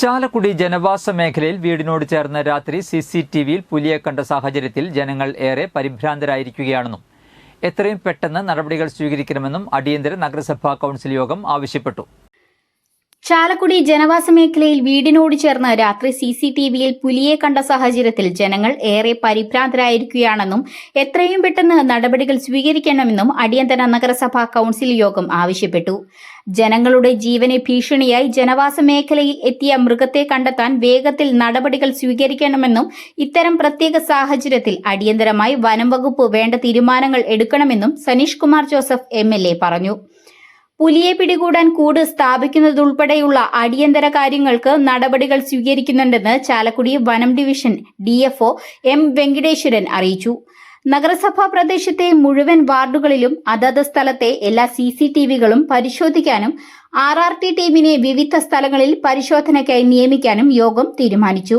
ചാലക്കുടി ജനവാസ മേഖലയിൽ വീടിനോട് ചേർന്ന രാത്രി സി സി ടി വിയിൽ പുലിയെ കണ്ട സാഹചര്യത്തിൽ ജനങ്ങൾ ഏറെ പരിഭ്രാന്തരായിരിക്കുകയാണെന്നും എത്രയും പെട്ടെന്ന് നടപടികൾ സ്വീകരിക്കണമെന്നും അടിയന്തര നഗരസഭാ കൗൺസിൽ യോഗം ആവശ്യപ്പെട്ടു. ചാലക്കുടി ജനവാസ മേഖലയിൽ വീടിനോട് ചേർന്ന് രാത്രി സി സി ടി വിയിൽ പുലിയെ കണ്ട സാഹചര്യത്തിൽ ജനങ്ങൾ ഏറെ പരിഭ്രാന്തരായിരിക്കുകയാണെന്നും എത്രയും പെട്ടെന്ന് നടപടികൾ സ്വീകരിക്കണമെന്നും അടിയന്തര നഗരസഭാ കൌൺസിൽ യോഗം ആവശ്യപ്പെട്ടു. ജനങ്ങളുടെ ജീവനെ ഭീഷണിയായി ജനവാസ മേഖലയിൽ എത്തിയ മൃഗത്തെ കണ്ടെത്താൻ വേഗത്തിൽ നടപടികൾ സ്വീകരിക്കണമെന്നും ഇത്തരം പ്രത്യേക സാഹചര്യത്തിൽ അടിയന്തരമായി വനം വകുപ്പ് വേണ്ട തീരുമാനങ്ങൾ എടുക്കണമെന്നും സനീഷ് കുമാർ ജോസഫ് എം പറഞ്ഞു. പുലിയെ പിടികൂടാൻ കൂട് സ്ഥാപിക്കുന്നതുൾപ്പെടെയുള്ള അടിയന്തര കാര്യങ്ങൾക്ക് നടപടികൾ സ്വീകരിക്കുന്നുണ്ടെന്ന് ചാലക്കുടി വനം ഡിവിഷൻ ഡിഎഫ്ഒ എം വെങ്കടേശ്വരൻ അറിയിച്ചു. നഗരസഭാ പ്രദേശത്തെ മുഴുവൻ വാർഡുകളിലും അതത് സ്ഥലത്തെ എല്ലാ സി സി ടി വികളും പരിശോധിക്കാനും ആർ ആർ ടി ടീമിനെ വിവിധ സ്ഥലങ്ങളിൽ പരിശോധനയ്ക്കായി നിയമിക്കാനും യോഗം തീരുമാനിച്ചു.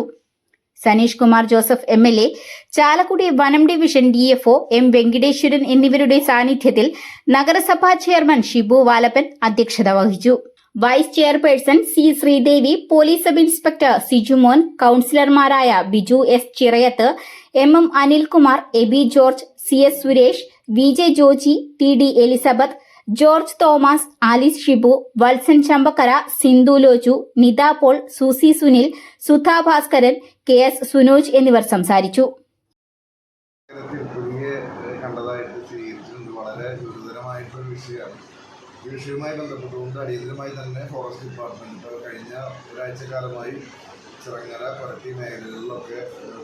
Saneesh Kumar Joseph M L A Chalakudy വനം division D F O M Venkateswaran എന്നിവരുടെ സാന്നിധ്യത്തിൽ നഗരസഭാ ചെയർമാൻ ഷിബു വാലപ്പൻ അധ്യക്ഷത വഹിച്ചു. Vice chairperson C Sreedevi police sub inspector Sijumon കൌൺസിലർമാരായ Biju S Chirayath M M Anilkumar Eby George C S Suresh V J Joji T D Elizabeth George Thomas Alice Shibu Valsan Champakkara Sindhu Lochu Nitha Paul Susi Sunil Sudha Bhaskaran K S Sunoj എന്നിവർ സംസാരിച്ചു. ഈ വിഷയവുമായി ബന്ധപ്പെട്ടുകൊണ്ട് അടിയന്തരമായി തന്നെ forest department കഴിഞ്ഞ ഒരാഴ്ചക്കാലമായി ചിറങ്ങര പുരട്ടി മേഖലകളിലൊക്കെ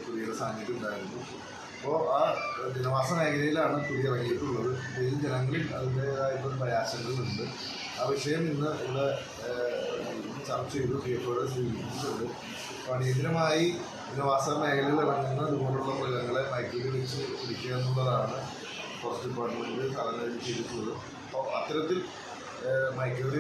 പുതിയ സാന്നിധ്യം ഉണ്ടായിരുന്നു അപ്പോൾ ആ ജനവാസ മേഖലയിലാണ് പുലി ഇറങ്ങിയിട്ടുള്ളത്. ഇതിൽ ജനങ്ങളിൽ അതിന്റേതായിട്ടുള്ള പ്രയാസങ്ങളുണ്ട്. ആ വിഷയം ഇന്ന് ഇവിടെ ചർച്ച ചെയ്തു ഡിഎഫ്ഒയുടെ സ്വീകരിച്ചിട്ടുണ്ട്. അപ്പോൾ അടിയന്തരമായി ജനവാസ മേഖലയിൽ ഇറങ്ങുന്ന ഇതുപോലുള്ള മൃഗങ്ങളെ മയക്കിൽ വെച്ച് പിടിക്കുക എന്നുള്ളതാണ് ഫോറസ്റ്റ് ഡിപ്പാർട്ട്മെന്റ് സാധാരണ ചെയ്തിട്ടുള്ളത്. അപ്പോൾ അത്തരത്തിൽ മയക്കുവെടി